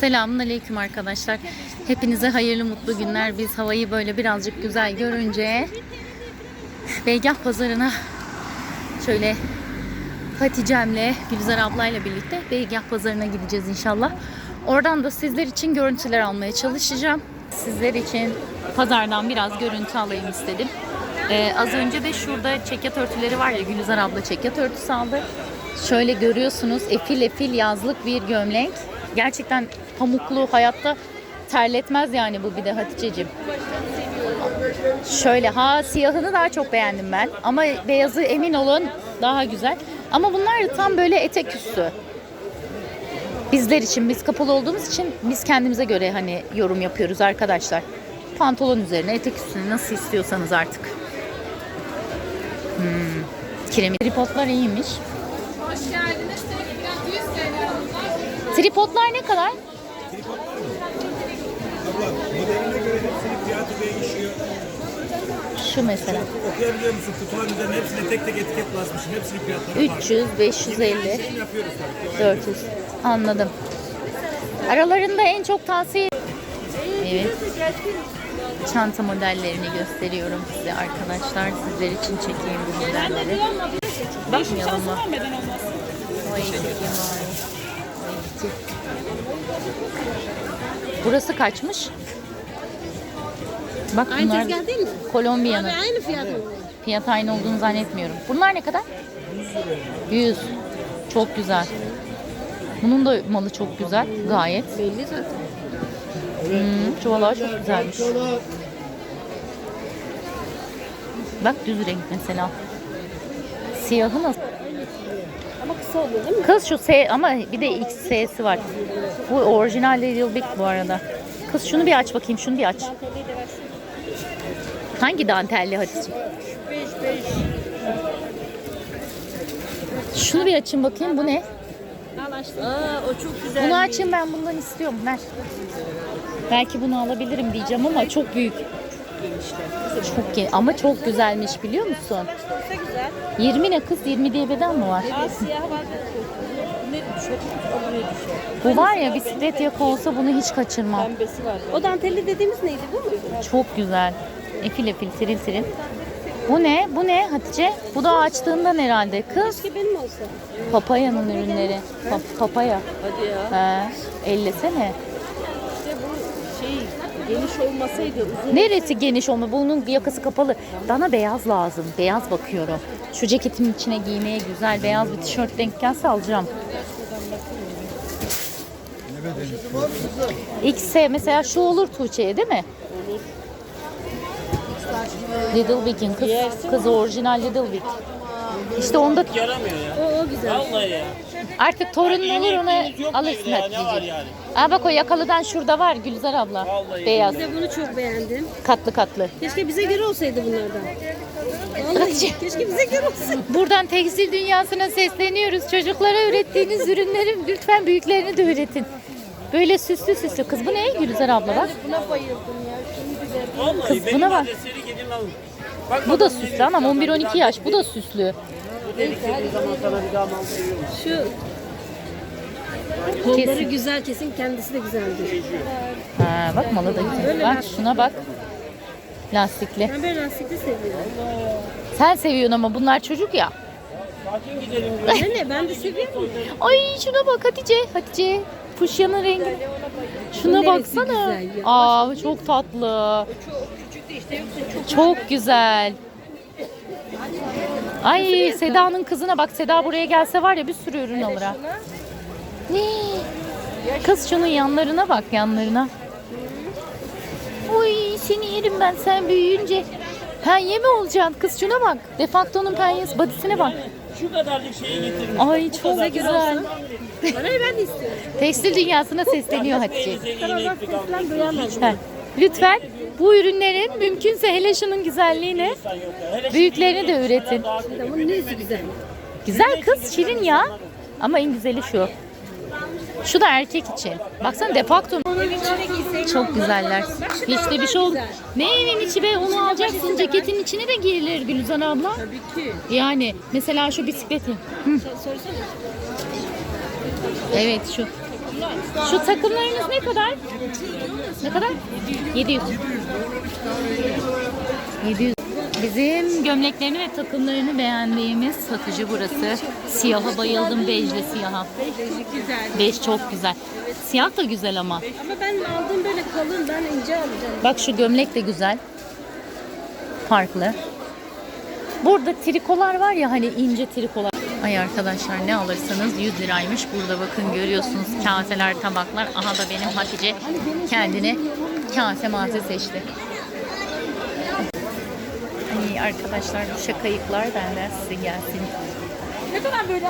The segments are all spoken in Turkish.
Selamun Aleyküm arkadaşlar. Hepinize hayırlı mutlu günler. Biz havayı böyle birazcık güzel görünce Beygah Pazarı'na şöyle Hatice'mle Gülzar ablayla birlikte Beygah Pazarı'na gideceğiz inşallah. Oradan da sizler için görüntüler almaya çalışacağım. Sizler için pazardan biraz görüntü alayım istedim. Ee, az önce de şurada çekyat örtüleri var ya Gülizar abla çekyat örtüsü aldı. Şöyle görüyorsunuz efil efil yazlık bir gömlek. Gerçekten pamuklu hayatta terletmez yani bu bir de Hatice'cim. Şöyle ha siyahını daha çok beğendim ben. Ama beyazı emin olun daha güzel. Ama bunlar da tam böyle etek üstü. Bizler için biz kapalı olduğumuz için biz kendimize göre hani yorum yapıyoruz arkadaşlar. Pantolon üzerine etek üstüne nasıl istiyorsanız artık. Hmm. Kiremit tripodlar iyiymiş. Hoş geldiniz. Tekrar 100 TL aldılar. Tripodlar ne kadar? Şu mesela. Okuyabiliyor musun? Kutuların üzerine hepsine tek tek etiket basmışım. Hepsinin fiyatları var. 300, 550, Yapıyoruz tabii. 400. Anladım. Aralarında en çok tavsiye Evet. Çanta modellerini gösteriyorum size arkadaşlar. Sizler için çekeyim bu modelleri. Bakmayalım mı? Vay çekeyim vay. Gitti. Burası kaçmış? Bak Aynı bunlar tezgah değil mi? Kolombiya'nın. Abi aynı fiyat mı? Fiyat aynı olduğunu zannetmiyorum. Bunlar ne kadar? 100. Çok güzel. Bunun da malı çok güzel. Gayet. Belli zaten. Hmm, çuvalar çok güzelmiş. Bak düz renk mesela. Siyahı nasıl? Ama kısa oluyor değil mi? Kız şu S ama bir de XS'si var. Bu orijinal Little Big bu arada. Kız şunu bir aç bakayım, şunu bir aç. Hangi dantelli Hatice? Şunu bir açayım bakayım. Bu ne? Aa o çok güzel. Bunu açayım ben bundan istiyorum. Ver. Belki bunu alabilirim diyeceğim ama çok büyük. Çok geniş ama çok güzelmiş biliyor musun? Olsa güzel. 20 ne kız? 20 diye beden mi var? Aa siyah var. Ne? O düşer. Bu var ya bisiklet yaka olsa bunu hiç kaçırmam. Pembesi var. O dantelli dediğimiz neydi bu mu? Çok güzel. Efil efil tiril tiril. Bu ne? Bu ne Hatice? Bu da açtığından herhalde. Kız Keşke benim olsa. papayanın ürünleri. Pa- papaya. Hadi ya. He. Ellesene. Geniş olmasaydı uzun. Neresi geniş olma? Bunun yakası kapalı. Bana beyaz lazım. Beyaz bakıyorum. Şu ceketimin içine giymeye güzel beyaz bir tişört denk gelse alacağım. XS mesela şu olur Tuğçe'ye değil mi? Olur. Little Big'in kız, kız orijinal Little Big. İşte onda Yaramıyor ya. Güzel. Vallahi ya. artık torunun olur alırsın evde ya, ne var yani? Aa bak o yakalıdan şurada var Gülzar abla. Vallahi Beyaz. Bir de bunu çok beğendim. Katlı katlı. Keşke bize göre olsaydı bunlardan. Vallahi keşke bize göre olsaydı. Buradan tekstil dünyasına sesleniyoruz. Çocuklara ürettiğiniz ürünlerin lütfen büyüklerini de üretin. Böyle süslü süslü. Kız bu ne Gülizar abla bak. Buna bayıldım ya. Şunu güzel. Vallahi Kız benim buna bak. adresleri gidin alın. Bak Bu da bakalım süslü ama diyor. 11-12 yaş. Bu da süslü. Bu delik istediğin zaman sana bir daha mal veriyorum. Şu kolları güzel kesin kendisi de güzeldir. Ha, bak malı da güzel. Bak şuna bak. Lastikli. Ben böyle lastikli seviyorum. Sen seviyorsun ama bunlar çocuk ya. Sakin gidelim diyor. Anne ben de seviyorum. Ay şuna bak Hatice. Hatice. Puşyanın rengi. Şuna baksana. Aa çok tatlı. Çok güzel. Ay Seda'nın kızına bak. Seda buraya gelse var ya bir sürü ürün alır ha. Ne? Kız şunun yanlarına bak yanlarına. Uy seni yerim ben sen büyüyünce. Penye mi olacaksın? Kız şuna bak. Defakto'nun penyesi. Badisine bak. Şu kadarcık şeyi getirmiş. Ay çok güzel. Parayı ben de istiyorum. Tekstil dünyasına sesleniyor Hatice. Alın. Ben duyamam. Lütfen. Lütfen bu ürünlerin mümkünse hele şunun güzelliğini büyüklerini de üretin. Adamın neyse güzel. Güzel kız şirin ya. Ama en güzeli şu. Şu da erkek için. Baksana defakto. Çok güzeller. Hiç de bir şey oldu. Ne evin içi be onu alacaksın ceketin içine de giyilir Gülizar abla. Tabii ki. Yani mesela şu bisikleti. Hı. Evet şu. Şu takımlarınız ne kadar? Ne kadar? 700. 700. Bizim gömleklerini ve takımlarını beğendiğimiz satıcı burası. Siyaha bayıldım bejle siyaha. Bej çok güzel. Siyah da güzel ama. Ama ben aldığım böyle kalın ben ince alacağım. Bak şu gömlek de güzel. Farklı. Burada trikolar var ya hani ince trikolar. Ay arkadaşlar ne alırsanız 100 liraymış. Burada bakın görüyorsunuz kaseler, tabaklar. Aha da benim Hatice kendine kase mase seçti. Ay arkadaşlar bu şakayıklar benden size gelsin. Ne kadar böyle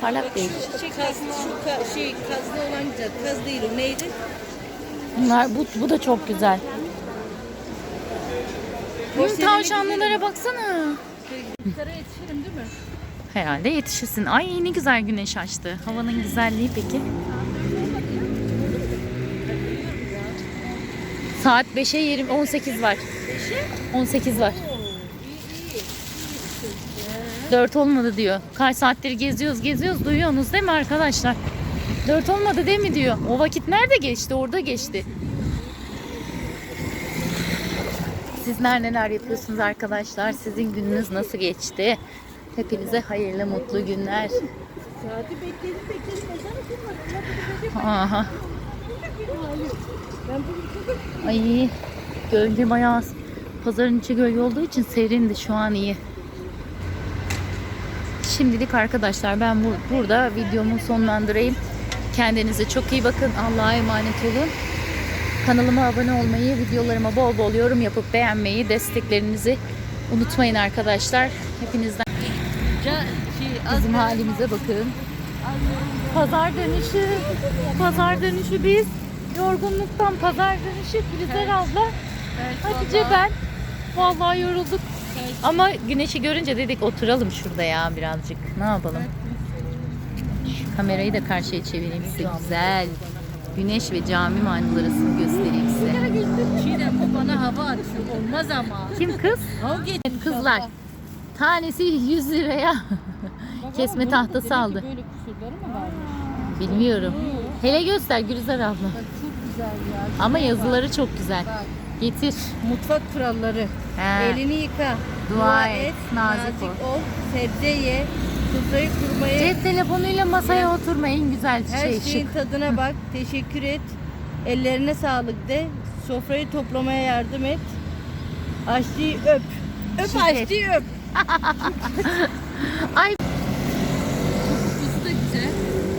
Parlak değil. şey kaz, şu ka, şey kazlı olan güzel. Kaz değil o neydi? Bunlar bu, bu da çok güzel. Bu tavşanlılara baksana. Saraya yetişirim değil mi? Herhalde yetişirsin. Ay ne güzel güneş açtı. Havanın güzelliği peki. Saat 5'e 20 18 var. 18 var. 4 olmadı diyor. Kaç saattir geziyoruz geziyoruz duyuyorsunuz değil mi arkadaşlar? 4 olmadı değil mi diyor. O vakit nerede geçti? Orada geçti. Sizler neler yapıyorsunuz arkadaşlar? Sizin gününüz nasıl geçti? Hepinize hayırlı mutlu günler. Saati bekledim bekledim. Aha. Ay gölge bayağı pazarın içi gölge olduğu için serindi şu an iyi. Şimdilik arkadaşlar ben bu- burada videomu sonlandırayım. Kendinize çok iyi bakın. Allah'a emanet olun. Kanalıma abone olmayı, videolarıma bol bol yorum yapıp beğenmeyi, desteklerinizi unutmayın arkadaşlar. Hepinizden bizim halimize bakın. Pazar dönüşü, pazar dönüşü biz. Yorgunluktan pazar dönüşü Gülizar abla, Hatice ben. Vallahi yorulduk. Ama güneşi görünce dedik oturalım şurada ya birazcık. Ne yapalım? Şu kamerayı da karşıya çevireyim size. Güzel. Güneş ve cami manzarasını göstereyim size. Çiğdem bu bana hava atsın. Olmaz ama. Kim kız? Evet, kızlar. Tanesi 100 liraya kesme tahtası aldı. Böyle kusurları mı var? Bilmiyorum. Hele göster Gülizar abla. Çok güzel ya. Ama yazıları çok güzel. Getir. Mutfak kuralları. He. Elini yıka. Dua et, nazik ol. Sebze ye. Sofrayı kurmaya Cep telefonuyla masaya oturma en güzel her şey şeyin şık. tadına bak. Teşekkür et. Ellerine sağlık de. Sofrayı toplamaya yardım et. Aşçıyı öp. Öp Şükret. aşçıyı öp. Ay.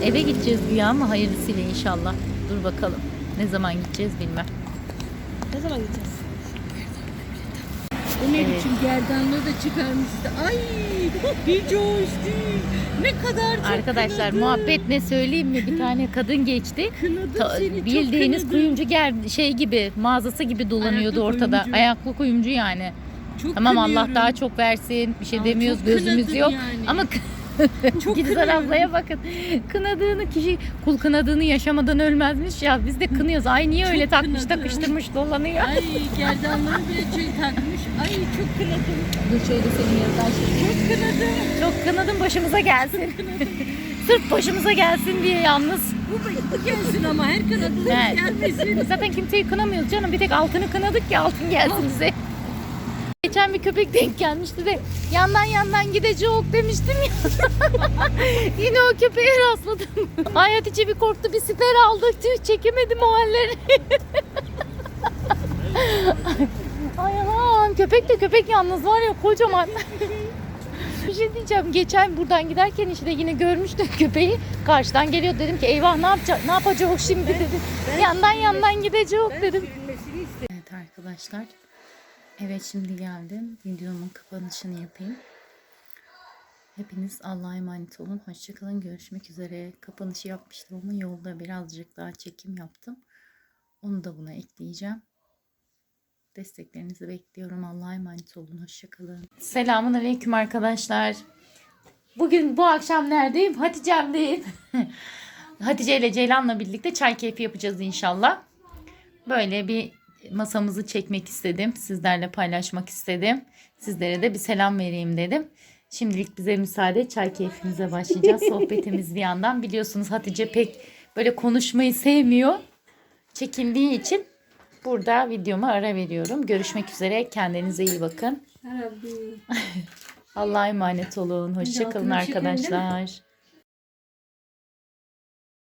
Eve gideceğiz güya ama hayırlısıyla inşallah. Dur bakalım. Ne zaman gideceğiz bilmem. Ne zaman gideceğiz? O ne Evet. biçim gerdanlığı da çıkarmıştı. Ay hoş değil. Ne kadar çok Arkadaşlar kınadım. muhabbet ne söyleyeyim mi? Bir tane kadın geçti. Kınadım Ta- seni, çok bildiğiniz kınadım. kuyumcu ger şey gibi mağazası gibi dolanıyordu Ayaklı ortada. kuyumcu. Ayaklı kuyumcu yani. Çok Tamam Allah kınıyorum. daha çok versin. Bir şey Aa, demiyoruz. çok Gözümüz yok. yani. Ama Çok kınıyorum. ablaya bakın. Kınadığını kişi kul kınadığını yaşamadan ölmezmiş ya. Biz de kınıyoruz. Ay niye öyle takmış kınadım. takıştırmış dolanıyor. Ay gerdanlığı bile şey takmış. Ay çok kınadım. Dur şöyle senin yanından Çok kınadım. Çok kınadım başımıza gelsin. Sırf başımıza gelsin diye yalnız. Bu, bu gelsin ama her kınadığınız Evet. gelmesin. Zaten kimseyi kınamıyoruz canım. Bir tek altını kınadık ki altın gelsin bize. Geçen bir köpek denk gelmişti de yandan yandan gidecek demiştim ya. Yine o köpeğe rastladım. Ay Hatice bir korktu bir siper aldı. Tüh çekemedim o halleri. Ay aman köpek de köpek yalnız var ya kocaman. bir şey diyeceğim. Geçen buradan giderken işte yine görmüştüm köpeği. Karşıdan geliyor dedim ki eyvah ne yapacak ne yapacak şimdi dedim. yandan yandan gidecek dedim. Evet arkadaşlar. Evet şimdi geldim. Videomun kapanışını yapayım. Hepiniz Allah'a emanet olun. Hoşçakalın. Görüşmek üzere. Kapanışı yapmıştım ama yolda birazcık daha çekim yaptım. Onu da buna ekleyeceğim. Desteklerinizi bekliyorum. Allah'a emanet olun. Hoşçakalın. Selamun Aleyküm arkadaşlar. Bugün bu akşam neredeyim? Hatice'mdeyim. Hatice ile Ceylan'la birlikte çay keyfi yapacağız inşallah. Böyle bir masamızı çekmek istedim. Sizlerle paylaşmak istedim. Sizlere de bir selam vereyim dedim. Şimdilik bize müsaade çay keyfimize başlayacağız. Sohbetimiz bir yandan biliyorsunuz Hatice pek böyle konuşmayı sevmiyor. Çekindiği için burada videoma ara veriyorum. Görüşmek üzere. Kendinize iyi bakın. Allah'a emanet olun. Hoşçakalın arkadaşlar.